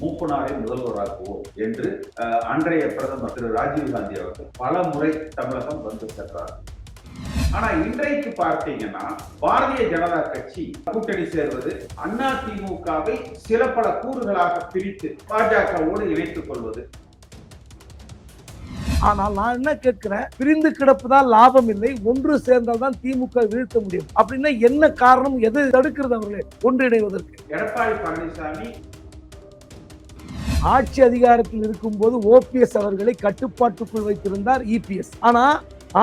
மூப்பனாரை முதல்வராக்குவோம் என்று அன்றைய பிரதமர் திரு ராஜீவ் காந்தி அவர்கள் பல முறை தமிழகம் வந்து சென்றார். ஆனா இன்றைக்கு பார்த்தீங்கன்னா பாரதிய ஜனதா கட்சி கூட்டணி சேர்வது அண்ணா திமுகவை சில பல கூறுகளாக பிரித்து பாஜகவோடு இணைத்துக் கொள்வது. ஆனால் நான் என்ன கேட்கிறேன்? பிரிந்து கிடப்பதால் லாபம் இல்லை ஒன்று சேர்ந்தால் தான் திமுக வீழ்த்த முடியும். அப்படின்னா என்ன காரணம் எது தடுக்கிறது அவர்களே? ஒன்றிணைவதற்கு. எடப்பாடி பழனிசாமி ஆட்சி அதிகாரத்தில் இருக்கும்போது ஓபிஎஸ் அவர்களை கட்டுப்பாட்டுக்குள் வைத்திருந்தார் இபிஎஸ். ஆனா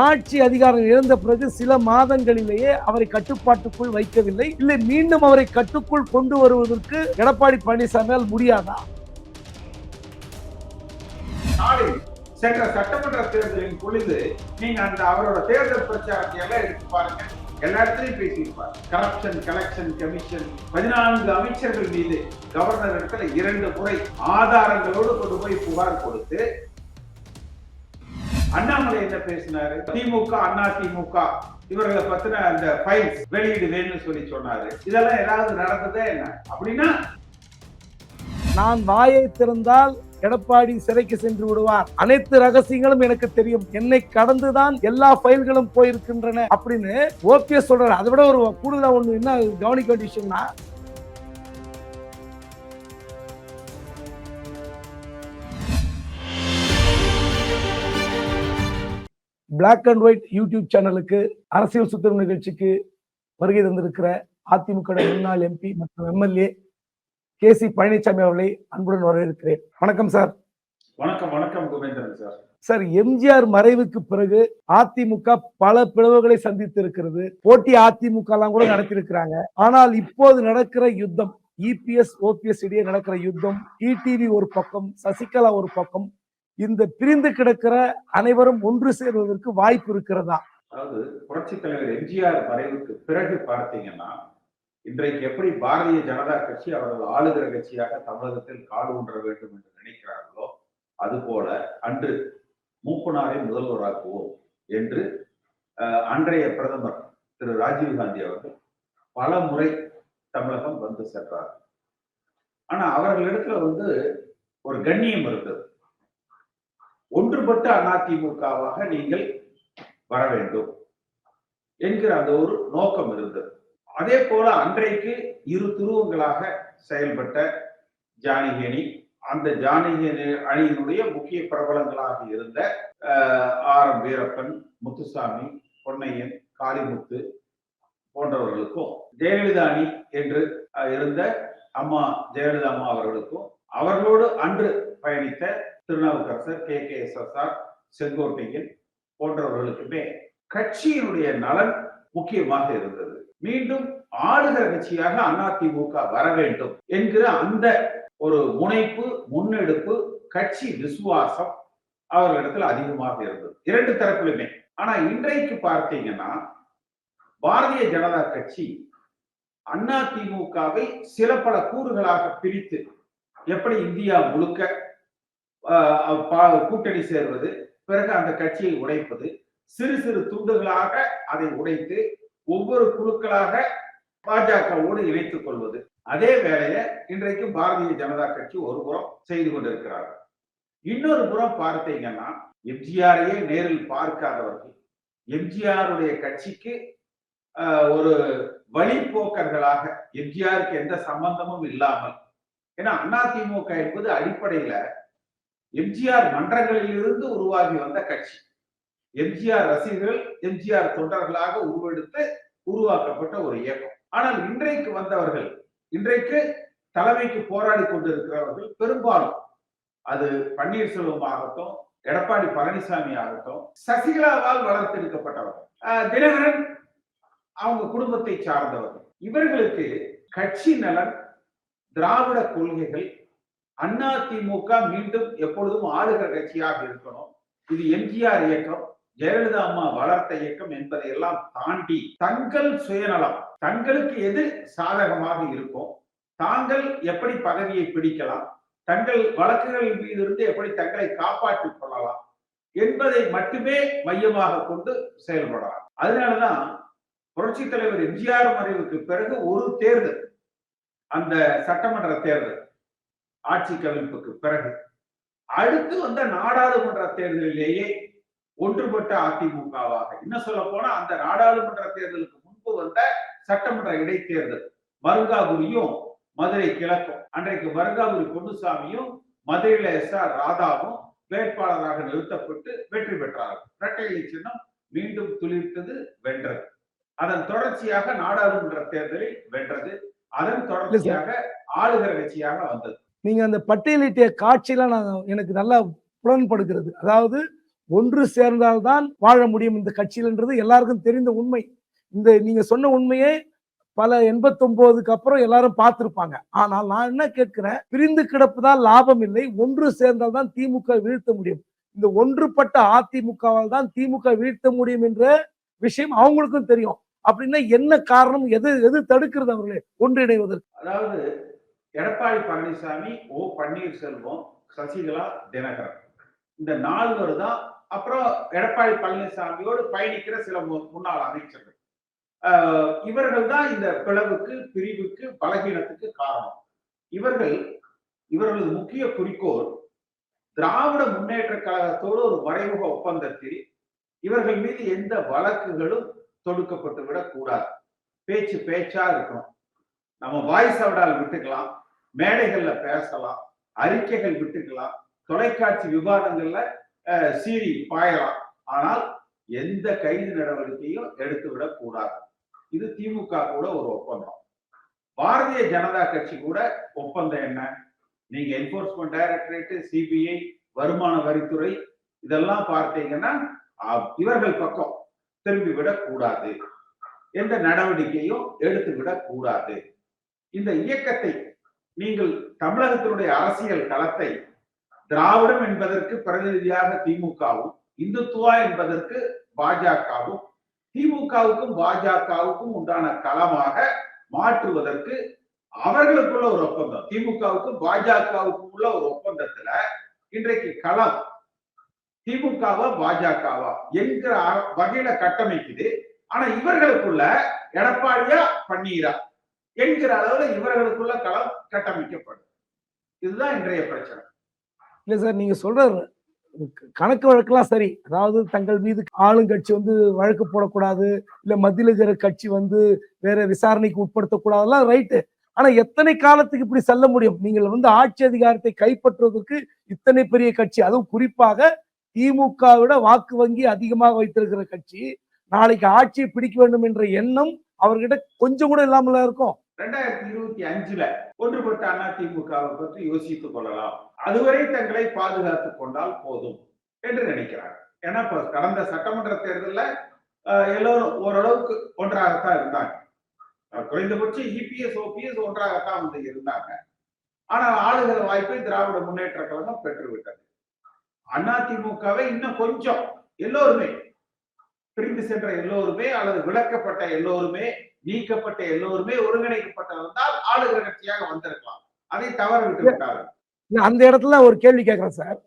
ஆட்சி அதிகாரம் இழந்த பிறகு சில மாதங்களிலேயே அவரை கட்டுப்பாட்டுக்குள் வைக்கவில்லை. இல்லை மீண்டும் அவரை கட்டுக்குள் கொண்டு வருவதற்கு எடப்பாடி பழனிசாமியால் முடியாதா? சென்ற சட்டமன்ற தேர்தலின் பொழுது நீங்க அந்த அவரோட தேர்தல் பிரச்சாரத்தை எல்லாம் எடுத்து பாருங்க எல்லா இடத்துலையும் பேசியிருப்பார். கரப்ஷன் கலெக்ஷன் கமிஷன் பதினான்கு அமைச்சர்கள் மீது கவர்னர் இடத்துல இரண்டு முறை ஆதாரங்களோடு கொண்டு போய் புகார் கொடுத்து அண்ணாமலை என்ன பேசினாரு? திமுக அண்ணா திமுக இவர்களை பத்தின அந்த ஃபைல்ஸ் வெளியீடு வேணும்னு சொல்லி சொன்னாரு. இதெல்லாம் ஏதாவது நடந்ததே என்ன? அப்படின்னா நான் வாயை திறந்தால் எடப்பாடி சிறைக்கு சென்று விடுவார். அனைத்து ரகசியங்களும் எனக்கு தெரியும். என்னை கடந்துதான் எல்லா ஃபைல்களும் போயிருக்கின்றன அப்படின்னு ஓபிஎஸ் சொல்றாரு. அதை விட ஒரு கூடுதலா ஒண்ணு என்ன கவனிக்க வேண்டிய விஷயம்னா பிளாக் அண்ட் ஒயிட் யூடியூப் சேனலுக்கு அரசியல் சுத்தம் நிகழ்ச்சிக்கு வருகை தந்திருக்கிற அதிமுக முன்னாள் எம்பி மற்றும் எம்எல்ஏ கே சி பழனிசாமி அவர்களை அன்புடன் வரவேற்கிறேன். வணக்கம் சார். வணக்கம் வணக்கம் குபேந்திரன் சார். சார் எம்ஜிஆர் மறைவுக்கு பிறகு அதிமுக பல பிளவுகளை சந்தித்து இருக்கிறது போட்டி அதிமுக எல்லாம் கூட நடத்தியிருக்கிறாங்க. ஆனால் இப்போது நடக்கிற யுத்தம் இபிஎஸ் ஓபிஎஸ் இடையே நடக்கிற யுத்தம் டிடிவி ஒரு பக்கம் சசிகலா ஒரு பக்கம் இந்த பிரிந்து கிடக்கிற அனைவரும் ஒன்று சேர்வதற்கு வாய்ப்பு இருக்கிறதா? அதாவது புரட்சி தலைவர் எம்ஜிஆர் மறைவுக்கு பிறகு பார்த்தீங்கன்னா இன்றைக்கு எப்படி பாரதிய ஜனதா கட்சி அவர்கள் ஆளுகிற கட்சியாக தமிழகத்தில் கால் ஊன்ற வேண்டும் என்று நினைக்கிறார்களோ அதுபோல அன்று மூப்பனாரை முதல்வராக்குவோம் என்று அன்றைய பிரதமர் திரு ராஜீவ் காந்தி அவர்கள் பல முறை தமிழகம் வந்து சென்றார். ஆனா அவர்களிடத்துல வந்து ஒரு கண்ணியம் இருந்தது. ஒன்றுபட்ட அதிமுகவாக நீங்கள் வர வேண்டும் என்கிற அந்த ஒரு நோக்கம் இருந்தது. அதே போல அன்றைக்கு இரு துருவங்களாக செயல்பட்ட ஜானகியணி அந்த ஜானகி அணியினுடைய முக்கிய பிரபலங்களாக இருந்த ஆர் எம் வீரப்பன் முத்துசாமி பொன்னையன் காளிமுத்து போன்றவர்களுக்கும் ஜெயலலிதா அணி என்று இருந்த அம்மா ஜெயலலிதா அம்மா அவர்களுக்கும் அவர்களோடு அன்று பயணித்த Thirunavukkarasar K. K. S. S R Sengottaiyan போன்றவர்களுக்குமே கட்சியினுடைய நலன் முக்கியமாக இருந்தது. மீண்டும் ஆளுகிற கட்சியாக அதிமுக வர வேண்டும் என்கிற அந்த ஒரு முனைப்பு முன்னெடுப்பு கட்சி விசுவாசம் அவர்களிடத்தில் அதிகமாக இருந்தது. இரண்டு தரப்பிலுமே. ஆனா இன்றைக்கு பார்த்தீங்கன்னா பாரதிய ஜனதா கட்சி அதிமுகவை சில பல கூறுகளாக பிரித்து எப்படி இந்தியா முழுக்க பா- கூட்டணி சேர்வது பிறகு அந்த கட்சியை உடைப்பது சிறு சிறு துண்டுகளாக அதை உடைத்து ஒவ்வொரு குழுக்களாக பாஜகவோடு இணைத்துக் கொள்வது. அதே வேலையை இன்றைக்கு பாரதிய ஜனதா கட்சி ஒரு புறம் செய்து கொண்டிருக்கிறார்கள். இன்னொரு புறம் பார்த்தீங்கன்னா எம்ஜிஆரையே நேரில் பார்க்காதவர்கள். எம்ஜிஆருடைய கட்சிக்கு ஒரு வழிபோக்கர்களாக எம்ஜிஆருக்கு எந்த சம்பந்தமும் இல்லாமல். ஏன்னா அதிமுக என்பது அடிப்படையில எம்ஜிஆர் மன்றங்களில் இருந்து உருவாகி வந்த கட்சி. எம்ஜிஆர் ரசிகர்கள் எம்ஜிஆர் தொண்டர்களாக உருவெடுத்து உருவாக்கப்பட்ட ஒரு இயக்கம். ஆனால் இன்றைக்கு வந்தவர்கள் இன்றைக்கு தலைமைக்கு போராடி கொண்டிருக்கிறவர்கள் பெரும்பாலும் அது பன்னீர்செல்வம் ஆகட்டும் எடப்பாடி பழனிசாமி ஆகட்டும் சசிகலாவால் வளர்த்தெடுக்கப்பட்டவர்கள். ஆஹ் தினகரன் அவங்க குடும்பத்தை சார்ந்தவர்கள் இவர்களுக்கு கட்சி நலன் திராவிட கொள்கைகள் அண்ணா திமுக மீண்டும் எப்பொழுதும் ஆளுகிற கட்சியாக இருக்கணும். இது எம்ஜிஆர் இயக்கம். ஜெயலலிதா அம்மா வளர்த்த இயக்கம் என்பதை எல்லாம் தாண்டி தங்கள் சுயநலம் தங்களுக்கு எது சாதகமாக இருக்கும் தாங்கள் எப்படி பதவியை பிடிக்கலாம் தங்கள் வழக்குகள் மீது இருந்து எப்படி தங்களை காப்பாற்றிக் கொள்ளலாம் என்பதை மட்டுமே மையமாக கொண்டு செயல்படலாம். அதனாலதான் புரட்சி தலைவர் எம்ஜிஆர் மறைவுக்கு பிறகு ஒரு தேர்தல் அந்த சட்டமன்ற தேர்தல் ஆட்சி கவிழ்ப்புக்கு பிறகு. அடுத்து வந்த நாடாளுமன்ற தேர்தலிலேயே ஒன்றுபட்ட அதிமுகவாக. இன்னும் சொல்ல போனா அந்த நாடாளுமன்ற தேர்தலுக்கு முன்பு வந்த சட்டமன்ற இடைத்தேர்தல் மருங்காபுரியும் மதுரை கிழக்கும். அன்றைக்கு மருங்காபுரி பொன்னுசாமியும் மதுரையில எஸ் ஆர் ராதாவும் வேட்பாளராக நிறுத்தப்பட்டு வெற்றி பெற்றார்கள். இரட்டை சின்னம் மீண்டும் துளிர்த்தது வென்றது. அதன் தொடர்ச்சியாக நாடாளுமன்ற தேர்தலில் வென்றது. அதன் தொடர்ச்சியாக ஆளுகிற கட்சியாக வந்தது. நீங்க அந்த பட்டியலிட்டிய காட்சியெல்லாம் நான் எனக்கு நல்லா புலன்படுகிறது. அதாவது ஒன்று சேர்ந்தால்தான் வாழ முடியும் இந்த கட்சியில்ன்றது எல்லாருக்கும் தெரிந்த உண்மை. இந்த நீங்க சொன்ன உண்மையே பல எண்பத்தொன்பதுக்கு அப்புறம் எல்லாரும் பார்த்திருப்பாங்க. ஆனால் நான் என்ன கேட்கிறேன்? பிரிந்து கிடப்புதான் லாபம் இல்லை. ஒன்று சேர்ந்தால் தான் திமுக வீழ்த்த முடியும். இந்த ஒன்றுபட்ட அதிமுகவால் தான் திமுக வீழ்த்த முடியும் என்ற விஷயம் அவங்களுக்கும் தெரியும். அப்படின்னா என்ன காரணம்? எது எது தடுக்கிறது அவர்களே? ஒன்றிணைவதற்கு. அதாவது எடப்பாடி பழனிசாமி ஓ பன்னீர்செல்வம் சசிகலா தினகரன். இந்த நால்வர் தான் அப்புறம் எடப்பாடி பழனிசாமியோடு பயணிக்கிற சில மு- முன்னாள் அமைச்சர்கள். ஆஹ் இவர்கள் தான் இந்த பிளவுக்கு பிரிவுக்கு பலகீனத்துக்கு காரணம். இவர்கள் இவர்களது முக்கிய குறிக்கோள் திராவிட முன்னேற்ற கழகத்தோடு ஒரு மறைமுக ஒப்பந்தத்தில் இவர்கள் மீது எந்த வழக்குகளும் தொடுக்கப்பட்டு விடக்கூடாது பேச்சு பேச்சா இருக்கணும். நம்ம வாய்ஸ் அவடால் விட்டுக்கலாம் மேடைகள்ல பேசலாம் அறிக்கைகள் விட்டுக்கலாம் தொலைக்காட்சி விவாதங்கள்ல சீறி பாயலாம். ஆனால் எந்த கைது நடவடிக்கையும் எடுத்துவிடக் கூடாது. இது திமுக கூட ஒரு ஒப்பந்தம். பாரதிய ஜனதா கட்சி கூட ஒப்பந்தம் என்ன? நீங்க என்போர்ஸ்மெண்ட் டைரக்டரேட் சிபிஐ வருமான வரித்துறை இதெல்லாம் பார்த்தீங்கன்னா இவர்கள் பக்கம் திரும்பி விடக்கூடாது எந்த நடவடிக்கையும் எடுத்துவிடக் கூடாது. இந்த இயக்கத்தை நீங்கள் தமிழகத்தினுடைய அரசியல் களத்தை திராவிடம் என்பதற்கு பிரதிநிதியாக திமுகவும் இந்துத்துவா என்பதற்கு பாஜகவும் திமுகவுக்கும் பாஜகவுக்கும் உண்டான களமாக மாற்றுவதற்கு அவர்களுக்குள்ள ஒரு ஒப்பந்தம். திமுகவுக்கும் பாஜகவுக்கும் உள்ள ஒரு ஒப்பந்தத்துல இன்றைக்கு களம். திமுகவா பாஜகவா என்கிற வகையில கட்டமைக்குது. ஆனா இவர்களுக்குள்ள எடப்பாடியா பன்னீரா என்கிற அளவுல இவர்களுக்குள்ள களம் கட்டமைக்கப்படும். இதுதான் இன்றைய பிரச்சனை. இல்லை சார் நீங்க சொல்ற கணக்கு வழக்கெல்லாம் சரி. அதாவது தங்கள் மீது ஆளுங்கட்சி வந்து வழக்கு போடக்கூடாது இல்லை மத்தியில் இருக்கிற கட்சி வந்து வேற விசாரணைக்கு உட்படுத்தக்கூடாதெல்லாம் ரைட்டு. ஆனா எத்தனை காலத்துக்கு இப்படி செல்ல முடியும்? நீங்கள் வந்து ஆட்சி அதிகாரத்தை கைப்பற்றுவதற்கு இத்தனை பெரிய கட்சி. அதுவும் குறிப்பாக திமுக விட வாக்கு வங்கி அதிகமாக வைத்திருக்கிற கட்சி. நாளைக்கு ஆட்சியை பிடிக்க வேண்டும் என்ற எண்ணம் அவர்கிட்ட கொஞ்சம் கூட இல்லாமல் இருக்கும். ரெண்டாயிரத்தி இருபத்தி அஞ்சுல ஒன்றுபட்ட அதிமுகவை பற்றி யோசித்துக் கொள்ளலாம். அதுவரை தங்களை பாதுகாத்துக் கொண்டால் போதும் என்று நினைக்கிறாங்க ஏன்னா இப்ப கடந்த சட்டமன்ற தேர்தலில் எல்லோரும் ஓரளவுக்கு ஒன்றாகத்தான் இருந்தாங்க. குறைந்தபட்சம் இபிஎஸ் ஓபிஎஸ் ஒன்றாகத்தான் வந்து இருந்தாங்க. ஆனால் ஆளுகிற வாய்ப்பை திராவிட முன்னேற்ற கழகம் பெற்றுவிட்டது. அதிமுகவை இன்னும் கொஞ்சம் எல்லோருமே பிரிந்து சென்ற எல்லோருமே அல்லது விளக்கப்பட்ட எல்லோருமே நீக்கப்பட்ட எல்லோருமே ஒருங்கிணைக்கப்பட்டிருந்தால் ஆளுகிற கட்சியாக வந்திருக்கலாம். அதை தவற விட்டு விட்டார்கள். அந்த இடத்துல ஒரு கேள்வி கேட்கிறேன் சார்.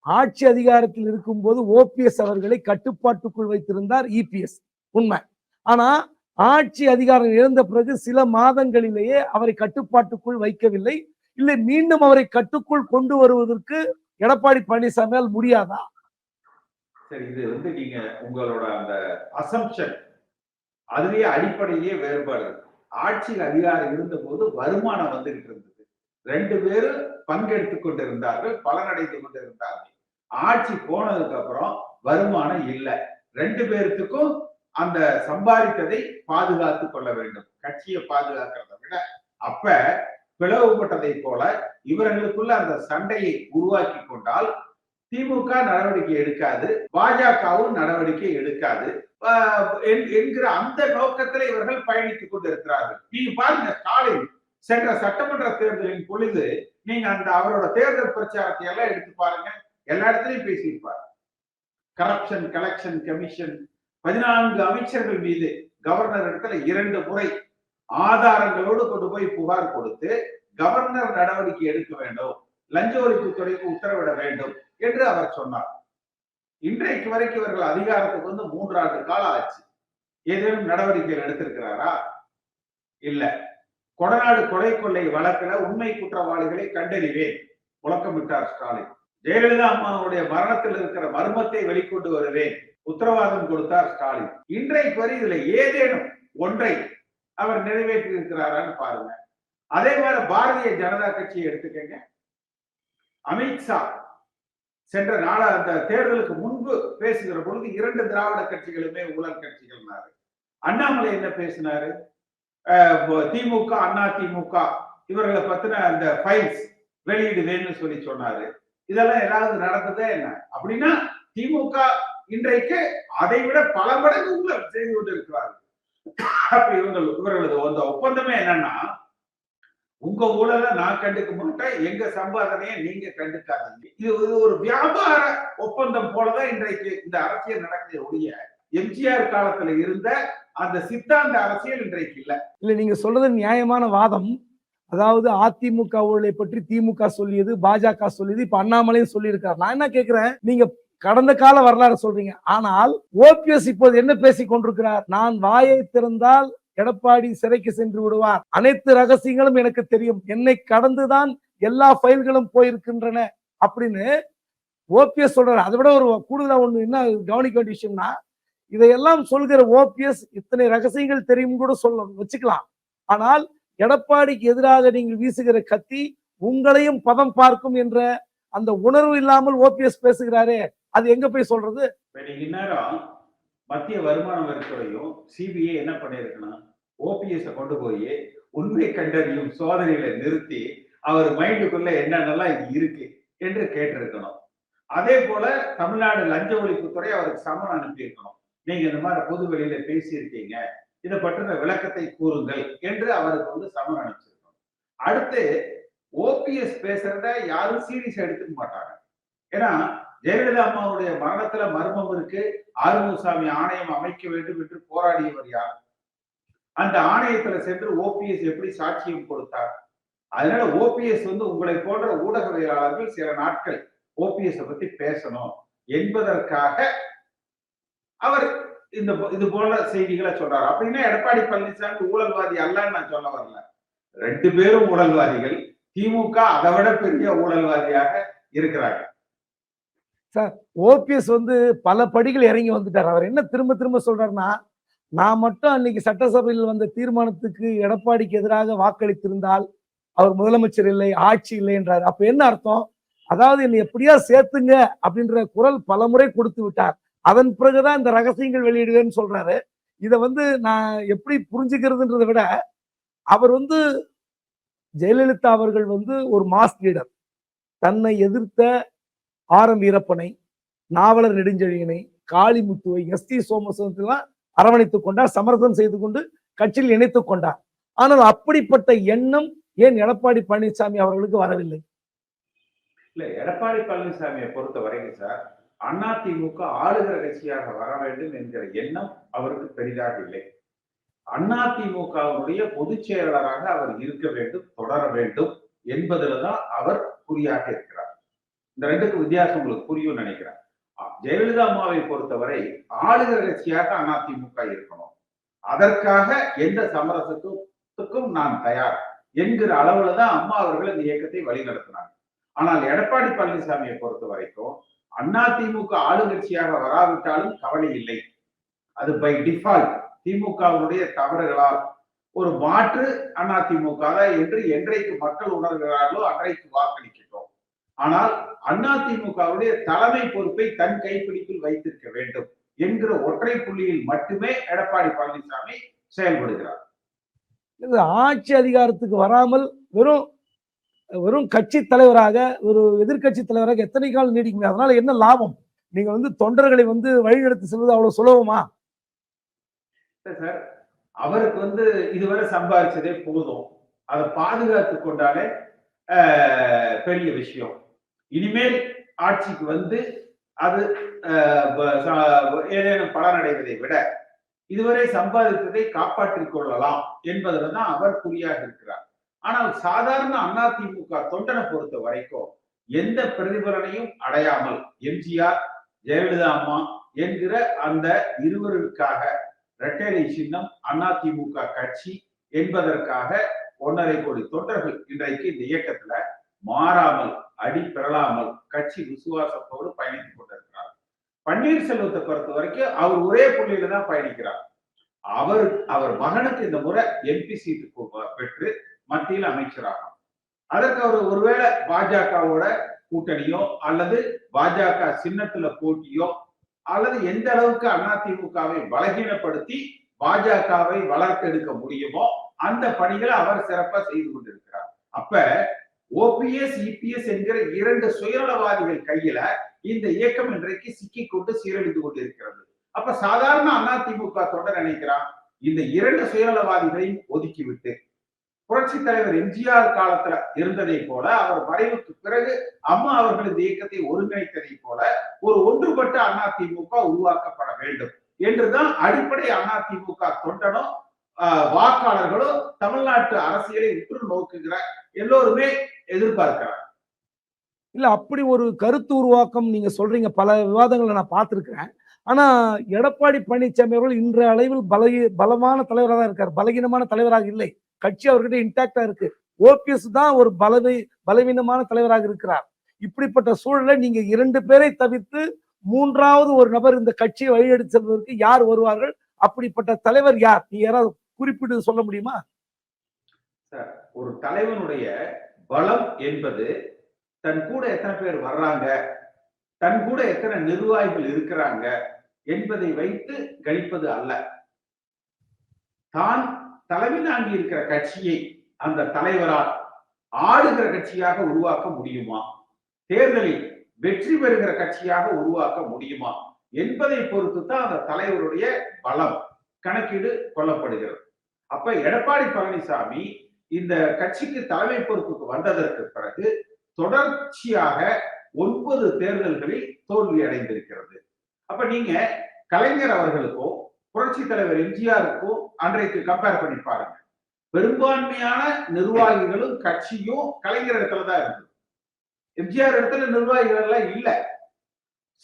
ஆட்சி அதிகாரத்தில் இருக்கும்போது ஓபிஎஸ் அவர்களை கட்டுப்பாட்டுக்குள் வைத்திருந்தார் இபிஎஸ் உண்மை. ஆனா ஆட்சி அதிகாரம் இழந்த பிறகு சில மாதங்களிலேயே அவரை கட்டுப்பாட்டுக்குள் வைக்கவில்லை. இல்லை மீண்டும் அவரை கட்டுக்குள் கொண்டு வருவதற்கு எடப்பாடி பழனிசாமியால் முடியாதா? சரி இது வந்து நீங்க உங்களோட அந்த அசம்ஷன் அதுலயே அடிப்படையிலேயே வேறுபாடு ஆட்சியில் அதிகாரம் இருந்த போது வருமானம் வந்துகிட்டு இருந்தது. ரெண்டு பேரும் பங்கெடுத்துக் கொண்டிருந்தார்கள் பலனடைந்து கொண்டிருந்தார்கள். ஆட்சி போனதுக்கு அப்புறம் வருமானம் இல்லை. ரெண்டு பேர்த்துக்கும் அந்த சம்பாதித்ததை பாதுகாத்து கொள்ள வேண்டும். கட்சியை பாதுகாக்கிறத விட. அப்ப பிளவுபட்டதை போல இவர்களுக்குள்ள அந்த சண்டையை உருவாக்கி கொண்டால் திமுக நடவடிக்கை எடுக்காது பாஜகவும் நடவடிக்கை எடுக்காது. என்கிற அந்த நோக்கத்தில் இவர்கள் பயணித்துக் கொண்டிருக்கிறார்கள். நீங்க பாருங்க ஸ்டாலின் சென்ற சட்டமன்ற தேர்தலின் பொழுது நீங்க அந்த அவரோட தேர்தல் பிரச்சாரத்தை எல்லாம் எடுத்து பாருங்க. எல்லா இடத்துலயும் பேசியிருப்பார். கரப்ஷன் கலெக்ஷன் கமிஷன் பதினான்கு அமைச்சர்கள் மீது கவர்னர் இடத்துல இரண்டு முறை ஆதாரங்களோடு கொண்டு போய் புகார் கொடுத்து கவர்னர் நடவடிக்கை எடுக்க வேண்டும். லஞ்ச ஒழிப்புத்துறைக்கு உத்தரவிட வேண்டும். என்று அவர் சொன்னார். இன்றைக்கு வரைக்கும் இவர்கள் அதிகாரத்துக்கு வந்து மூன்றாண்டு காலம் ஆச்சு. ஏதேனும் நடவடிக்கைகள் எடுத்திருக்கிறாரா? இல்ல. கொடநாடு கொலை கொள்ளை வழக்கில் உண்மை குற்றவாளிகளை கண்டறிவேன். முழக்கமிட்டார் ஸ்டாலின். ஜெயலலிதா அம்மாவுடைய மரணத்தில் இருக்கிற மர்மத்தை வெளிக்கொண்டு வருவேன். உத்தரவாதம் கொடுத்தார் ஸ்டாலின். இன்றைக்கு வரை இதுல ஏதேனும் ஒன்றை அவர் நிறைவேற்றி இருக்கிறாரான்னு பாருங்க. அதே மாதிரி பாரதிய ஜனதா கட்சியை எடுத்துக்கங்க. அமித்ஷா சென்ற நாள அந்த தேர்தலுக்கு முன்பு பேசுகிற பொழுது இரண்டு திராவிட கட்சிகளுமே ஊழல் கட்சிகள்னாரு. அண்ணாமலை என்ன பேசினாரு? திமுக அண்ணா திமுக இவர்களை பத்தின அந்த ஃபைல்ஸ் வேணும்னு சொல்லி சொன்னாரு. இதெல்லாம் ஏதாவது நடந்ததே என்ன? அப்படின்னா திமுக இன்றைக்கு அதை விட பல மடங்கு ஊழல் செய்து கொண்டிருக்கிறார்கள். அப்ப இவங்க இவர்களது அந்த ஒப்பந்தமே என்னன்னா உங்க ஊழலை நான் கண்டுக்க மாட்டேன். எங்க சம்பாதனையை நீங்க கண்டுக்காதீங்க. இது இது ஒரு வியாபார ஒப்பந்தம் போலதான் இன்றைக்கு இந்த அரசியல் நடக்கிற ஒழிய எம்ஜிஆர் காலத்துல இருந்த அந்த சித்தாந்த அரசியல் இன்றைக்கு இல்ல. இல்ல நீங்க சொல்றது நியாயமான வாதம். அதாவது அதிமுக ஊழலை பற்றி திமுக சொல்லியது பாஜக சொல்லியது இப்ப அண்ணாமலையும் சொல்லியிருக்காரு. நான் என்ன கேக்குறேன்? நீங்க கடந்த கால வரலாறு சொல்றீங்க. ஆனால் ஓபிஎஸ் இப்போது என்ன பேசிக் கொண்டிருக்கிறார் நான் வாயை திறந்தால் எடப்பாடி சிறைக்கு சென்று விடுவார். அனைத்து ரகசியங்களும் எனக்கு தெரியும். என்னை கடந்துதான் எல்லா ஃபைல்களும் போயிருக்கின்றன அப்படின்னு ஓபிஎஸ் சொல்றாரு. அதை விட ஒரு கூடுதலா ஒண்ணு என்ன கவனிக்க வேண்டிய விஷயம்னா இதையெல்லாம் சொல்கிற ஓபிஎஸ் இத்தனை ரகசியங்கள் தெரியும் கூட சொல்ல வச்சுக்கலாம். ஆனால் எடப்பாடிக்கு எதிராக நீங்கள் வீசுகிற கத்தி உங்களையும் பதம் பார்க்கும் என்ற அந்த உணர்வு இல்லாமல் ஓபிஎஸ் பேசுகிறாரே. அது எங்க போய் சொல்றது? இப்ப மத்திய வருமான வரித்துறையும் சிபிஐ என்ன பண்ணிருக்கணும் ஓபிஎஸ் கொண்டு போய் உண்மை கண்டறியும் சோதனைகளை நிறுத்தி அவர் மைண்டுக்குள்ள என்னென்னலாம் இது இருக்கு என்று கேட்டிருக்கணும். அதே போல தமிழ்நாடு லஞ்ச ஒழிப்புத்துறை அவருக்கு சமன் அனுப்பியிருக்கணும். நீங்க இந்த மாதிரி பொது வெளியில பேசியிருக்கீங்க. இதை பற்றின விளக்கத்தை கூறுங்கள் என்று அவருக்கு வந்து சமன் அனுப்பிச்சிருக்கணும். அடுத்து ஓபிஎஸ் பேசுறத யாரும் சீரியஸ் எடுத்துக்க மாட்டாங்க. ஏன்னா ஜெயலலிதா அம்மாவுடைய மரணத்துல மர்மம் இருக்கு. ஆறுமுகசாமி ஆணையம் அமைக்க வேண்டும் என்று போராடியவர் யார்? அந்த ஆணையத்துல சென்று ஓபிஎஸ் எப்படி சாட்சியம் கொடுத்தார்? அதனால ஓபிஎஸ் வந்து உங்களை போன்ற ஊடகவியலாளர்கள் சில நாட்கள் ஓபிஎஸ் பத்தி பேசணும் என்பதற்காக அவர் இந்த இது போல செய்திகளை சொல்றாரு. அப்படின்னா எடப்பாடி பழனிசாமி ஊழல்வாதி அல்லன்னு நான் சொல்ல வரல. ரெண்டு பேரும் ஊழல்வாதிகள். திமுக அதை விட பெரிய ஊழல்வாதியாக இருக்கிறாங்க. சார் ஓபிஎஸ் வந்து பல படிகள் இறங்கி வந்துட்டார். அவர் என்ன திரும்ப திரும்ப சொல்றாருன்னா நான் மட்டும் அன்னைக்கு சட்டசபையில் வந்த தீர்மானத்துக்கு எடப்பாடிக்கு எதிராக வாக்களித்திருந்தால் அவர் முதலமைச்சர் இல்லை ஆட்சி இல்லை என்றார். அப்ப என்ன அர்த்தம்? அதாவது என்னை எப்படியா சேர்த்துங்க அப்படின்ற குரல் பலமுறை கொடுத்து விட்டார். அதன் பிறகுதான் இந்த ரகசியங்கள் வெளியிடுவேன்னு சொல்றாரு. இதை வந்து நான் எப்படி புரிஞ்சுக்கிறதுன்றதை விட அவர் வந்து ஜெயலலிதா அவர்கள் வந்து ஒரு மாஸ் லீடர். தன்னை எதிர்த்த ஆர் எம் வீரப்பனை நாவலர் நெடுஞ்செழியனை காளிமுத்துவை எஸ் டி சோமசுவரத்தெல்லாம் அரவணைத்துக் கொண்டார் சமரசம் செய்து கொண்டு கட்சியில் இணைத்துக் கொண்டார். ஆனால் அப்படிப்பட்ட எண்ணம் ஏன் எடப்பாடி பழனிசாமி அவர்களுக்கு வரவில்லை? இல்ல எடப்பாடி பழனிசாமியை பொறுத்த வரைக்கும் சார் அதிமுக ஆளுகிற கட்சியாக வர வேண்டும் என்கிற எண்ணம் அவருக்கு பெரிதாக இல்லை. அதிமுகவுடைய பொதுச் செயலாளராக அவர் இருக்க வேண்டும் தொடர வேண்டும் என்பதில்தான் அவர் குறியாக இருக்கிறார். இந்த ரெண்டுக்கும் வித்தியாசம் உங்களுக்கு புரியும் நினைக்கிறேன். ஜெயலலிதா அம்மாவை பொறுத்தவரை ஆளுகிற கட்சியாக அதிமுக இருக்கணும். அதற்காக எந்த சமரசத்துக்கும் நான் தயார் என்கிற அளவுல தான் அம்மா அவர்கள் இந்த இயக்கத்தை வழிநடத்தினாங்க ஆனால் எடப்பாடி பழனிசாமியை பொறுத்த வரைக்கும் அதிமுக ஆளுங்கட்சியாக வராவிட்டாலும் கவலை இல்லை. அது பை டிஃபால்ட் திமுகவுடைய தவறுகளால் ஒரு மாற்று அதிமுக என்று என்றைக்கு மக்கள் உணர்கிறார்களோ அன்றைக்கு வாக்களிக்கின்றோம் ஆனால் அதிமுகவுடைய தலைமை பொறுப்பை தன் கைப்பிடிப்பில் வைத்திருக்க வேண்டும் என்கிற ஒற்றை புள்ளியில் மட்டுமே எடப்பாடி பழனிசாமி செயல்படுகிறார். இது ஆட்சி அதிகாரத்துக்கு வராமல் வெறும் வெறும் கட்சி தலைவராக ஒரு எதிர்க்கட்சி தலைவராக எத்தனை காலம் நீடிக்க அதனால என்ன லாபம்? நீங்க வந்து தொண்டர்களை வந்து வழிநடத்தி செல்வது அவ்வளவு சுலபமா? சார் அவருக்கு வந்து இதுவரை சம்பாதிச்சதே போதும். அதை பாதுகாத்து கொண்டாலே பெரிய விஷயம். இனிமேல் ஆட்சிக்கு வந்து அது ஏதேனும் பலனடைவதை விட இதுவரை சம்பாதித்ததை காப்பாற்றிக் கொள்ளலாம் என்பதில் தான் அவர் குறியாக இருக்கிறார். ஆனால் சாதாரண அதிமுக தொண்டனை பொறுத்த வரைக்கும் எந்த பிரதிபலனையும் அடையாமல் எம்ஜிஆர் ஜெயலலிதா அம்மா என்கிற அந்த இருவருக்காக இரட்டைலை சின்னம் அதிமுக கட்சி என்பதற்காக ஒன்றரை கோடி தொண்டர்கள் இன்றைக்கு இந்த இயக்கத்துல மாறாமல் அடி கட்சி விசுவாசத்தோடு பயணித்துக் கொண்டிருக்கிறார். பன்னீர்செல்வத்தை பொறுத்த வரைக்கும் அவர் ஒரே புள்ளியில தான் பயணிக்கிறார். அவர் அவர் மகனுக்கு இந்த முறை எம்பி சீட்டு பெற்று மத்தியில் அமைச்சராகும். அதற்கு அவர் ஒருவேளை பாஜகவோட கூட்டணியோ அல்லது பாஜக சின்னத்துல போட்டியோ அல்லது எந்த அளவுக்கு அதிமுகவை பலகீனப்படுத்தி பாஜகவை வளர்த்தெடுக்க முடியுமோ அந்த பணிகளை அவர் சிறப்பா செய்து கொண்டிருக்கிறார். அப்ப ஓபிஎஸ் இபிஎஸ் என்கிற இரண்டு சுயநலவாதிகள் கையில இந்த இயக்கம் இன்றைக்கு சிக்கி கொண்டு சீரழிந்து கொண்டிருக்கிறது. அப்ப சாதாரண அதிமுக தொண்டர் நினைக்கிறான் இந்த இரண்டு சுயநலவாதிகளையும் ஒதுக்கிவிட்டு. புரட்சி தலைவர் எம்ஜிஆர் காலத்துல இருந்ததை போல அவர் மறைவுக்கு பிறகு அம்மா அவர்கள் இந்த இயக்கத்தை ஒருங்கிணைத்ததை போல ஒரு ஒன்றுபட்ட அதிமுக உருவாக்கப்பட வேண்டும் என்றுதான் அடிப்படை அதிமுக தொண்டனும் வாக்காளர்களும் தமிழ்நாட்டு அரசியலை உற்று நோக்குகிற எல்லோருமே எதிர்பார்க்கிறார். இல்ல அப்படி ஒரு கருத்து உருவாக்கம் நீங்க சொல்றீங்க. பல விவாதங்களை நான் பார்த்துருக்கிறேன். ஆனா எடப்பாடி பழனிசாமி அவர்கள் இன்றைய அளவில் பலகி பலமான தலைவராக தான் இருக்கார். பலகீனமான தலைவராக இல்லை. கட்சி அவர்கிட்ட இன்டாக்டா இருக்கு. ஓபிஎஸ் தான் ஒரு பலவி பலவீனமான தலைவராக இருக்கிறார். இப்படிப்பட்ட சூழலை நீங்க இரண்டு பேரை தவிர்த்து மூன்றாவது ஒரு நபர் இந்த கட்சியை வழியெடுத்து செல்வதற்கு யார் வருவார்கள்? அப்படிப்பட்ட தலைவர் யார்? நீ யாராவது குறிப்பிட்டு சொல்ல முடியுமா? ஒரு தலைவனுடைய பலம் என்பது தன் கூட எத்தனை பேர் வர்றாங்க தன் கூட எத்தனை நிர்வாகிகள் இருக்கிறாங்க என்பதை வைத்து கணிப்பது அல்ல. தான் தலைமையாங்கி இருக்கிற கட்சியை அந்த தலைவரால் ஆளுகிற கட்சியாக உருவாக்க முடியுமா? தேர்தலில் வெற்றி பெறுகிற கட்சியாக உருவாக்க முடியுமா? என்பதை பொறுத்து தான் அந்த தலைவருடைய பலம் கணக்கீடு கொள்ளப்படுகிறது. அப்ப எடப்பாடி பழனிசாமி இந்த கட்சிக்கு தலைமை பொறுப்புக்கு வந்ததற்கு பிறகு தொடர்ச்சியாக ஒன்பது தேர்தல்களில் தோல்வி அடைந்திருக்கிறது. அப்ப நீங்க கலைஞர் அவர்களுக்கும் புரட்சி தலைவர் எம்ஜிஆருக்கும் அன்றைக்கு கம்பேர் பண்ணி பாருங்க. பெரும்பான்மையான நிர்வாகிகளும் கட்சியும் கலைஞர் இடத்துல தான் இருந்தது. எம்ஜிஆர் இடத்துல நிர்வாகிகள் எல்லாம் இல்ல.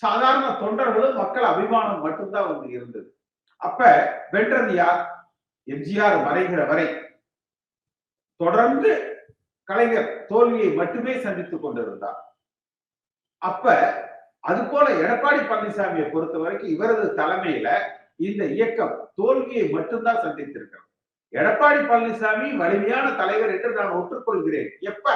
சாதாரண தொண்டர்களும் மக்கள் அபிமானம் மட்டும்தான் வந்து இருந்தது. அப்ப வென்றது யார்? எம்ஜிஆர் மறைகிற வரை தொடர்ந்து கலைஞர் தோல்வியை மட்டுமே சந்தித்துக் கொண்டிருந்தார். அப்ப அது போல எடப்பாடி பழனிசாமியை பொறுத்த வரைக்கும் இவரது தலைமையில இந்த இயக்கம் தோல்வியை மட்டும்தான் சந்தித்திருக்கிறது. எடப்பாடி பழனிசாமி வலிமையான தலைவர் என்று நான் ஒற்றுக்கொள்கிறேன். எப்ப?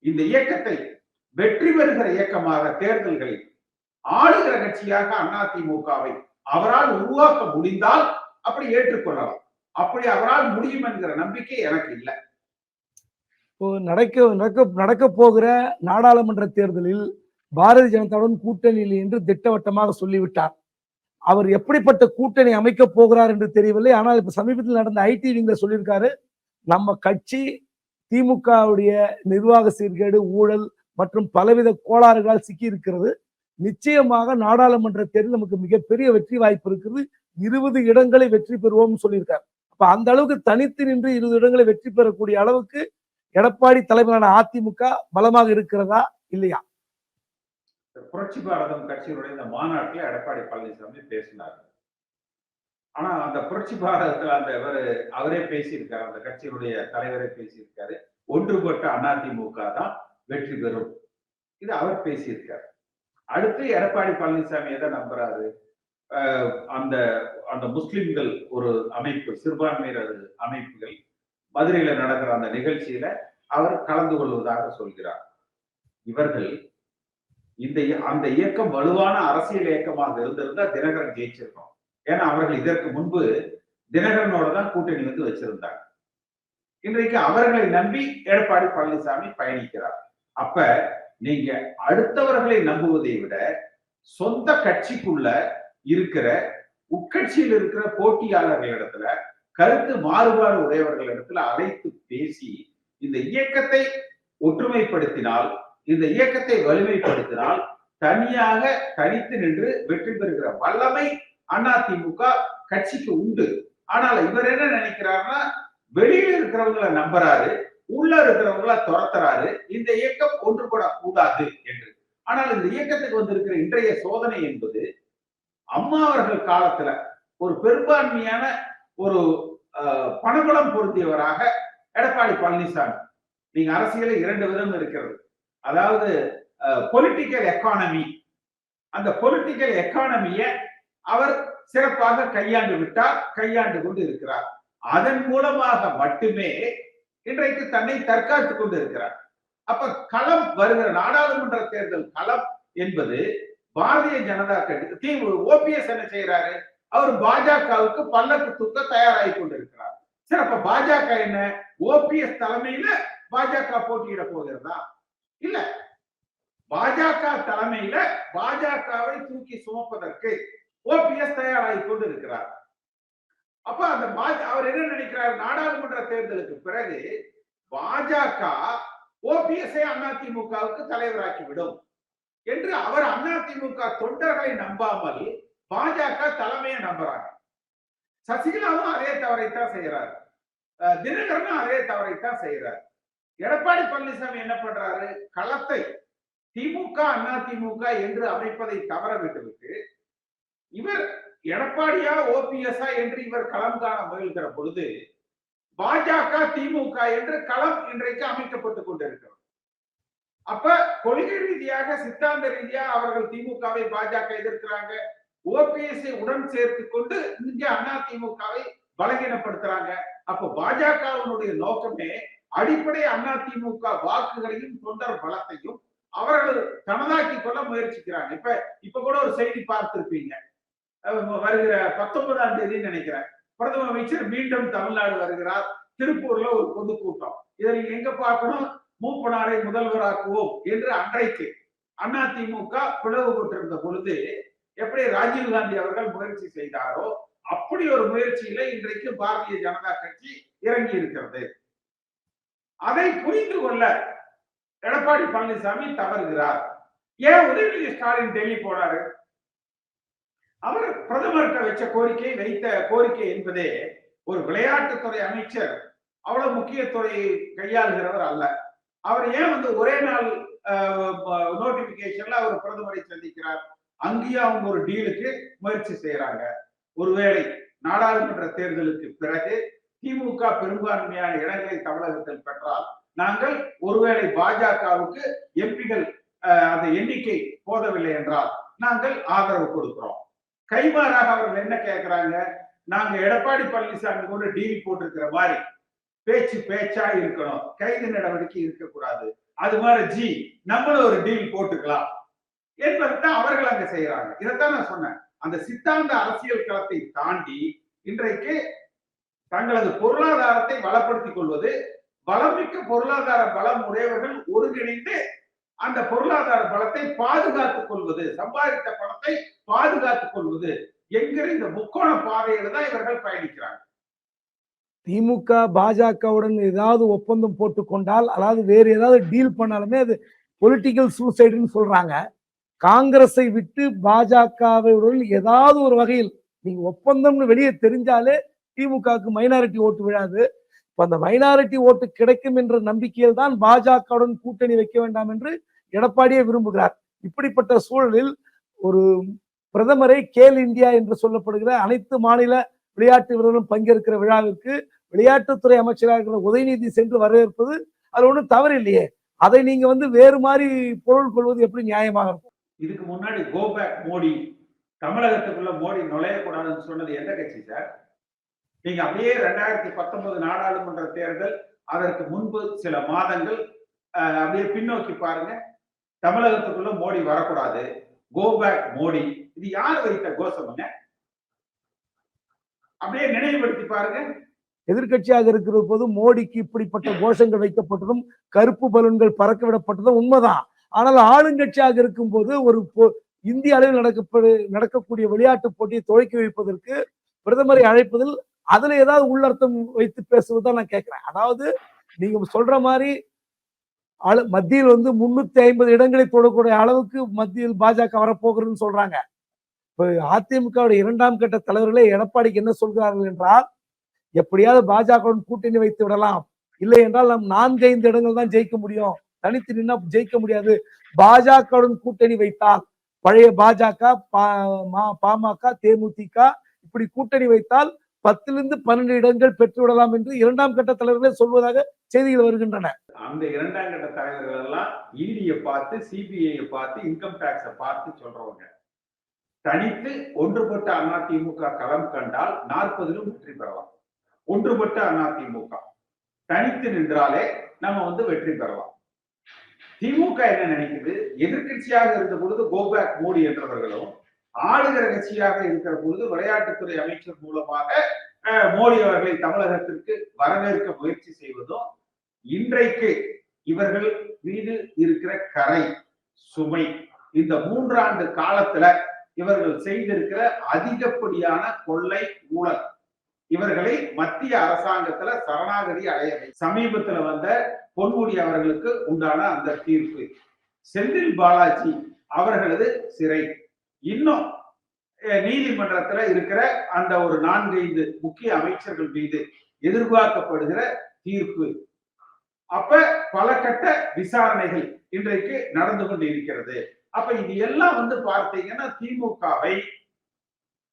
இந்த இயக்கத்தை வெற்றி பெறுகிற இயக்கமாக தேர்தல்களில் ஆளுகிற கட்சியாக அதிமுகவை அவரால் உருவாக்க முடிந்தால் அப்படி ஏற்றுக்கொள்ளலாம். அப்படி அவரால் முடியும் என்கிற நம்பிக்கை எனக்கு இல்லை. நடக்க நடக்க நடக்க போகிற நாடாளுமன்ற தேர்தலில் பாரதிய ஜனதாவுடன் கூட்டணியில் என்று திட்டவட்டமாக சொல்லிவிட்டார். அவர் எப்படிப்பட்ட கூட்டணி அமைக்க போகிறார் என்று தெரியவில்லை. ஆனால் இப்ப சமீபத்தில் நடந்த ஐடி விங்ல சொல்லியிருக்காரு நம்ம கட்சி திமுகவுடைய நிர்வாக சீர்கேடு ஊழல் மற்றும் பலவித கோளாறுகளால் சிக்கி இருக்கிறது. நிச்சயமாக நாடாளுமன்ற தேர்தல் நமக்கு மிகப்பெரிய வெற்றி வாய்ப்பு இருக்கிறது. இருபது இடங்களை வெற்றி பெறுவோம்னு சொல்லியிருக்காரு. அப்ப அந்த அளவுக்கு தனித்து நின்று இருபது இடங்களை வெற்றி பெறக்கூடிய அளவுக்கு எடப்பாடி தலைமையிலான அதிமுக பலமாக இருக்கிறதா இல்லையா? புரட்சி பாரதம் கட்சியினுடைய இந்த மாநாட்டில் எடப்பாடி பழனிசாமி பேசினார். ஆனா அந்த புரட்சி பாரதத்துல அந்த இவர் அவரே பேசியிருக்காரு அந்த கட்சியினுடைய தலைவரே பேசியிருக்காரு. ஒன்றுபட்ட அதிமுக தான் வெற்றி பெறும். இது அவர் பேசியிருக்காரு. அடுத்து எடப்பாடி பழனிசாமி எதை நம்புறாரு? அந்த அந்த முஸ்லிம்கள் ஒரு அமைப்பு சிறுபான்மையினர் அமைப்புகள் மதுரையில நடக்கிற அந்த நிகழ்ச்சியில அவர் கலந்து கொள்வதாக சொல்கிறார். இவர்கள் இந்த அந்த இயக்கம் வலுவான அரசியல் இயக்கமாக இருந்திருந்தா தினகரன் ஜெயிச்சிருக்கோம். ஏன்னா அவர்கள் இதற்கு முன்பு தினகரனோட தான் கூட்டணி வந்து வச்சிருந்தாங்க. இன்றைக்கு அவர்களை நம்பி எடப்பாடி பழனிசாமி பயணிக்கிறார். அப்ப நீங்க அடுத்தவர்களை நம்புவதை விட சொந்த கட்சிக்குள்ள இருக்கிற உட்கட்சியில் இருக்கிற போட்டியாளர்களிடத்துல கருத்து மாறுபாடு உடையவர்களிடத்துல அழைத்து பேசி இந்த இயக்கத்தை ஒற்றுமைப்படுத்தினால் இந்த இயக்கத்தை வலிமைப்படுத்தினால் தனியாக தனித்து நின்று வெற்றி பெறுகிற வல்லமை அதிமுக கட்சிக்கு உண்டு. ஆனால் இவர் என்ன நினைக்கிறாருன்னா வெளியில இருக்கிறவங்கள நம்புறாரு உள்ள இருக்கிறவங்கள துரத்துறாரு இந்த இயக்கம் ஒன்றுபட கூடாது என்று. ஆனால் இந்த இயக்கத்துக்கு வந்திருக்கிற இன்றைய சோதனை என்பது அம்மா அவர்கள் காலத்துல ஒரு பெரும்பான்மையான ஒரு பணபலம் பொருந்தியவராக எடப்பாடி பழனிசாமி. நீங்க அரசியலில் இரண்டு விதம் இருக்கிறது. அதாவது பொலிட்டிக்கல் எக்கானமி அந்த பொலிட்டிக்கல் எக்கானமிய அவர் சிறப்பாக கையாண்டு விட்டார் கையாண்டு கொண்டு இருக்கிறார். அதன் மூலமாக மட்டுமே இன்றைக்கு தன்னை தற்காத்துக் கொண்டு இருக்கிறார். அப்ப களம் வருகிற நாடாளுமன்ற தேர்தல் களம் என்பது பாரதிய ஜனதா கட்சி தீவு ஓபிஎஸ் என்ன செய்யறாரு அவர் பாஜகவுக்கு பல்லக்கு தூக்க தயாராகி கொண்டிருக்கிறார். சரி அப்ப பாஜக என்ன? ஓபிஎஸ் தலைமையில பாஜக போட்டியிட போகிறதா? இல்ல. பாஜக தலைமையில பாஜகவை தூக்கி சுமப்பதற்கு ஓபிஎஸ் தயாராகி கொண்டு இருக்கிறார் அப்ப அந்த பாஜ- அவர் என்ன நினைக்கிறார்? நாடாளுமன்ற தேர்தலுக்கு பிறகு பாஜக ஓபிஎஸ்ஐ அதிமுகவுக்கு தலைவராக்கி விடும். என்று அவர் அதிமுக தொண்டர்களை நம்பாமல் பாஜக தலைமையை நம்புறாங்க. சசிகலாவும் அதே தவறைத்தான் செய்யறாரு அஹ் தினகரனும் அதே தவறைத்தான் செய்யறாரு எடப்பாடி பழனிசாமி என்ன பண்றாரு? களத்தை திமுக அதிமுக என்று அமைப்பதை தவற விட்டுவிட்டு இவர் எடப்பாடியா ஓபிஎஸ்ஆ என்று இவர் களம் காண முயல்கிற பொழுது பாஜக திமுக என்று களம் இன்றைக்கு அமைக்கப்பட்டுக் கொண்டிருக்கிறது. அப்ப கொள்கை ரீதியாக சித்தாந்த ரீதியா அவர்கள் திமுகவை பாஜக எதிர்க்கிறாங்க. ஓபிஎஸ்ஐ உடன் சேர்த்து கொண்டு இங்க அண்ணா திமுகவை பலகீனப்படுத்துறாங்க. அப்ப பாஜகவினுடைய நோக்கமே அடிப்படை அண்ணா திமுக வாக்குகளையும் தொண்டர் பலத்தையும் அவர்கள் தனதாக்கி கொள்ள முயற்சிக்கிறாங்க. இப்ப இப்ப கூட ஒரு செய்தி பார்த்திருப்பீங்க. வருகிற பத்தொன்பதாம் தேதி நினைக்கிறேன். பிரதம அமைச்சர் மீண்டும் தமிழ்நாடு வருகிறார். திருப்பூர்ல ஒரு பொதுக்கூட்டம். இதை நீங்க எங்க பார்க்கணும்? மூப்பனாரை முதல்வராக்குவோம் என்று அன்றைக்கு அதிமுக பிளவுபட்டிருந்த பொழுது எப்படி ராஜீவ் காந்தி அவர்கள் முயற்சி செய்தாரோ அப்படி ஒரு முயற்சியில இன்றைக்கு பாரதிய ஜனதா கட்சி இறங்கி இருக்கிறது. அதை புரிந்து கொள்ள எடப்பாடி பழனிசாமி தவறுகிறார். ஏன் உதயநிதி ஸ்டாலின் டெல்லி போனாரு? அவர் பிரதமர்கிட்ட வச்ச கோரிக்கை வைத்த கோரிக்கை என்பதே ஒரு விளையாட்டுத்துறை அமைச்சர் அவ்வளவு முக்கியத்துறையை கையாளுகிறவர் அல்ல. அவர் ஏன் வந்து ஒரே நாள் நோட்டிபிகேஷன்ல அவர் பிரதமரை சந்திக்கிறார்? அங்கேயும் அவங்க ஒரு டீலுக்கு முயற்சி செய்யறாங்க ஒருவேளை நாடாளுமன்ற தேர்தலுக்கு பிறகு திமுக பெரும்பான்மையான இடங்களை தமிழகத்தில் பெற்றால் நாங்கள் ஒருவேளை பாஜகவுக்கு எம்பிகள் அந்த எண்ணிக்கை போதவில்லை என்றால் நாங்கள் ஆதரவு கொடுக்கிறோம். கைமாறாக அவர்கள் என்ன கேட்கிறாங்க நாங்க எடப்பாடி பழனிசாமி கூட டீல் போட்டிருக்கிற மாதிரி பேச்சு பேச்சா இருக்கணும். கைது நடவடிக்கை இருக்கக்கூடாது. அது மாதிரி ஜி நம்மளும் ஒரு டீல் போட்டுக்கலாம். என்பதுதான் அவர்கள் அங்க செய்யறாங்க. இதைத்தான் நான் சொன்னேன். அந்த சித்தாந்த அரசியல் களத்தை தாண்டி இன்றைக்கு தங்களது பொருளாதாரத்தை வளப்படுத்திக் கொள்வது வளமிக்க பொருளாதார பலம் உடையவர்கள் ஒருங்கிணைந்து அந்த பொருளாதார பலத்தை பாதுகாத்துக் கொள்வது சம்பாதித்த பணத்தை பாதுகாத்துக் கொள்வது என்கிற இந்த முக்கோண பாதையில தான் இவர்கள் பயணிக்கிறாங்க. திமுக பாஜகவுடன் ஏதாவது ஒப்பந்தம் போட்டுக்கொண்டால் அதாவது வேறு ஏதாவது டீல் பண்ணாலுமே அது பொலிட்டிக்கல் சூசைடுன்னு சொல்றாங்க. காங்கிரஸை விட்டு பாஜகவுடன் ஏதாவது ஒரு வகையில் நீங்க ஒப்பந்தம்னு வெளியே தெரிஞ்சாலே திமுகவுக்கு மைனாரிட்டி ஓட்டு விழாது. இப்ப அந்த மைனாரிட்டி ஓட்டு கிடைக்கும் என்ற நம்பிக்கையில் தான் பாஜகவுடன் கூட்டணி வைக்க வேண்டாம் என்று எடப்பாடியே விரும்புகிறார். இப்படிப்பட்ட சூழலில் ஒரு பிரதமரை கேல் இந்தியா என்று சொல்லப்படுகிற அனைத்து மாநில விளையாட்டு வீரர்களும் பங்கேற்கிற விழாவிற்கு விளையாட்டுத்துறை அமைச்சராக இருக்கிற உதயநிதி சென்று வரவேற்பது அது ஒன்றும் தவறு இல்லையே. அதை நீங்க வந்து வேறு மாதிரி பொருள் கொள்வது எப்படி நியாயமாக இருக்கும்? இதுக்கு முன்னாடி கோபேக் மோடி தமிழகத்துக்குள்ள மோடி நுழையக்கூடாதுன்னு சொன்னது எந்த கட்சி சார்? நீங்க அப்படியே ரெண்டாயிரத்தி பத்தொன்பது நாடாளுமன்ற தேர்தல் அதற்கு முன்பு சில மாதங்கள் அப்படியே பின்னோக்கி பாருங்க. தமிழகத்துக்குள்ள மோடி வரக்கூடாது. Go back Modi. இது யார் வைத்த கோஷமுங்க அப்படியே நினைவுபடுத்தி பாருங்க. எதிர்கட்சியாக இருக்கிற போது மோடிக்கு இப்படிப்பட்ட கோஷங்கள் வைக்கப்பட்டதும் கருப்பு பலூன்கள் பறக்க விடப்பட்டதும் உண்மைதான். ஆனால் ஆளுங்கட்சியாக இருக்கும் போது ஒரு இந்திய அளவில் நடக்கப்படு நடக்கக்கூடிய விளையாட்டு போட்டியை துவக்கி வைப்பதற்கு பிரதமரை அழைப்பதில் அதுல ஏதாவது உள்ளர்த்தம் வைத்து பேசுவதுதான் நான் கேட்கிறேன். அதாவது நீங்க சொல்ற மாதிரி மத்தியில் வந்து முன்னூத்தி ஐம்பது இடங்களை தொடக்கூடிய அளவுக்கு மத்தியில் பாஜக வரப்போகிறதுன்னு சொல்றாங்க. அதிமுகவுடைய இரண்டாம் கட்ட தலைவர்களே எடப்பாடிக்கு என்ன சொல்கிறார்கள் என்றால் எப்படியாவது பாஜகவுடன் கூட்டணி வைத்து விடலாம். இல்லை என்றால் நம் நான்கு ஐந்து இடங்கள் தான் ஜெயிக்க முடியும். தனித்து நின்னா ஜெயிக்க முடியாது. பாஜகவுடன் கூட்டணி வைத்தால் பழைய பாஜக பாமக தேமுதிக இப்படி கூட்டணி வைத்தால் பத்திலிருந்து பன்னெண்டு இடங்கள் பெற்றுவிடலாம் என்று இரண்டாம் கட்ட தலைவர்களே சொல்வதாக செய்திகள் வருகின்றன. அந்த இரண்டாம் கட்ட தலைவர்கள் எல்லாம் இடியை பார்த்து சிபிஐ பார்த்து இன்கம் டாக்ஸை பார்த்து சொல்றவங்க. தனித்து ஒன்றுபட்ட அதிமுக களம் கண்டால் நாற்பதிலும் வெற்றி பெறலாம். ஒன்றுபட்ட அதிமுக. தனித்து நின்றாலே நம்ம வந்து வெற்றி பெறலாம். திமுக என்ன நினைக்குது? எதிர்க்கட்சியாக இருந்த பொழுது கோபேக் மோடி என்றவர்களும் ஆளுகிற கட்சியாக இருக்கிற பொழுது விளையாட்டுத்துறை அமைச்சர் மூலமாக அஹ், மோடி அவர்களை தமிழகத்திற்கு வரவேற்க முயற்சி செய்வதும் இன்றைக்கு இவர்கள் மீது இருக்கிற கரை சுமை இந்த மூன்றாண்டு காலத்துல இவர்கள் செய்திருக்கிற அதிகப்படியான கொள்ளை ஊழல். இவர்களை மத்திய அரசாங்கத்துல சரணாகதி அடைய சமீபத்துல வந்த பொன்முடி அவர்களுக்கு உண்டான அந்த தீர்ப்பு. செந்தில் பாலாஜி அவர்களது சிறை. இன்னும் அஹ், நீதிமன்றத்துல இருக்கிற அந்த ஒரு நான்கைந்து முக்கிய அமைச்சர்கள் மீது எதிர்பார்க்கப்படுகிற தீர்ப்பு. அப்ப பல கட்ட விசாரணைகள் இன்றைக்கு நடந்து கொண்டு இருக்கிறது அப்ப இது எல்லாம் வந்து பார்த்தீங்கன்னா திமுகவை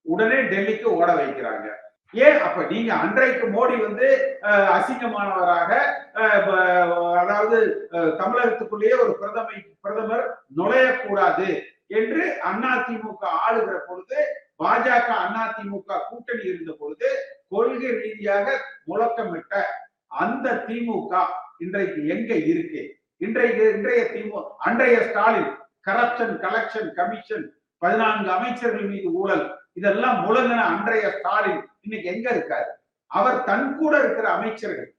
உடனே டெல்லிக்கு ஓட வைக்கிறாங்க. ஏன்? அப்ப நீங்க அன்றைக்கு மோடி வந்து அசிங்கமானவராக அதாவது தமிழகத்துக்குள்ளேயே ஒரு பிரதமை பிரதமர் நுழையக்கூடாது என்று அதிமுக ஆளுகிற பொழுது பாஜக அதிமுக கூட்டணி இருந்த பொழுது கொள்கை ரீதியாக முழக்கமிட்ட அந்த திமுக இன்றைக்கு எங்க இருக்கு? இன்றைக்கு இன்றைய திமுக அன்றைய ஸ்டாலின் கரப்ஷன் கலெக்ஷன் கமிஷன் பதினான்கு அமைச்சர்கள் மீது ஊழல் இதெல்லாம் முழங்கின அன்றைய ஸ்டாலின் இன்னைக்கு எங்க இருக்காரு? அவர் தன் கூட இருக்கிற அமைச்சர்கள்.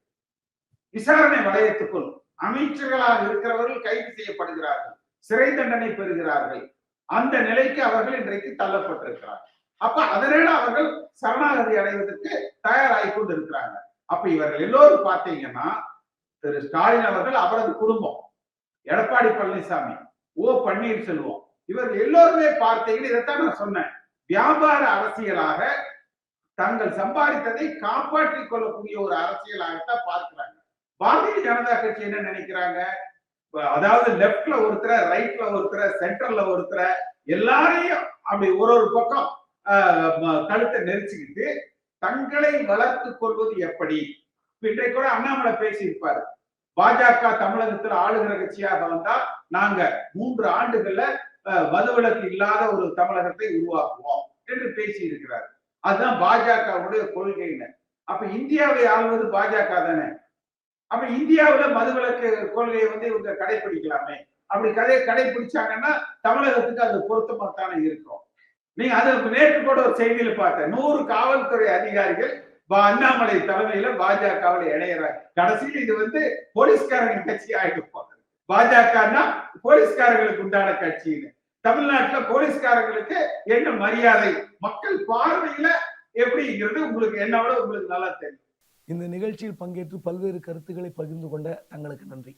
விசாரணை வளையத்துக்குள் அமைச்சர்களாக இருக்கிறவர்கள் கைது செய்யப்படுகிறார்கள். சிறை தண்டனை பெறுகிறார்கள். அந்த நிலைக்கு அவர்கள் இன்றைக்கு தள்ளப்பட்டிருக்கிறார்கள். அப்ப அதனால அவர்கள் சரணாகதி அடைவதற்கு தயாராகி கொண்டு இருக்கிறாங்க அப்ப இவர்கள் எல்லோரும் பார்த்தீங்கன்னா திரு ஸ்டாலின் அவர்கள் அவரது குடும்பம். எடப்பாடி பழனிசாமி. ஓ பன்னீர்செல்வம். இவர்கள் எல்லோருமே பார்த்தீங்கன்னா இதைத்தான் நான் சொன்னேன். வியாபார அரசியலாக தங்கள் சம்பாதித்ததை காப்பாற்றிக் கொள்ளக்கூடிய ஒரு அரசியலாகத்தான் பார்க்கிறாங்க. பாரதிய ஜனதா கட்சி என்ன நினைக்கிறாங்க? அதாவது லெப்ட்ல ஒருத்தர ரைட்ல ஒருத்தர சென்டர்ல ஒருத்தர எல்லாரையும் அப்படி ஒரு ஒரு பக்கம் கழுத்தை நெரிச்சுக்கிட்டு தங்களை வளர்த்து கொள்வது எப்படி? இன்றைக்கு கூட அண்ணாமலை பேசியிருப்பாரு. பாஜக தமிழகத்துல ஆளுகிற கட்சியாக வந்தா நாங்க மூன்று ஆண்டுகள்ல அஹ், இல்லாத ஒரு தமிழகத்தை உருவாக்குவோம் என்று பேசி இருக்கிறார் அதுதான் பாஜகவுடைய கொள்கைன்னு. அப்ப இந்தியாவை ஆள்வது பாஜக தானே? அப்ப இந்தியாவுல மதுவிலக்கு கொள்கையை வந்து இவங்க கடைபிடிக்கலாமே அப்படி கதையை கடைபிடிச்சாங்கன்னா தமிழகத்துக்கு அது பொருத்தமாத்தானே இருக்கும். நீங்க அது நேற்று கூட ஒரு செய்தியில பார்த்தேன். நூறு காவல்துறை அதிகாரிகள் அண்ணாமலை தலைமையில பாஜகவுடைய இணையறாங்க கடைசியில் இது வந்து போலீஸ்காரங்க கட்சி ஆயிட்டு பாஜகன்னா போலீஸ்காரங்களுக்கு உண்டான கட்சின்னு. தமிழ்நாட்டுல போலீஸ்காரர்களுக்கு என்ன மரியாதை? மக்கள் பார்வையில எப்படிங்கிறது உங்களுக்கு என்னோட உங்களுக்கு நல்லா தெரியும்? இந்த நிகழ்ச்சியில் பங்கேற்று பல்வேறு கருத்துக்களை பகிர்ந்து கொண்ட தங்களுக்கு நன்றி.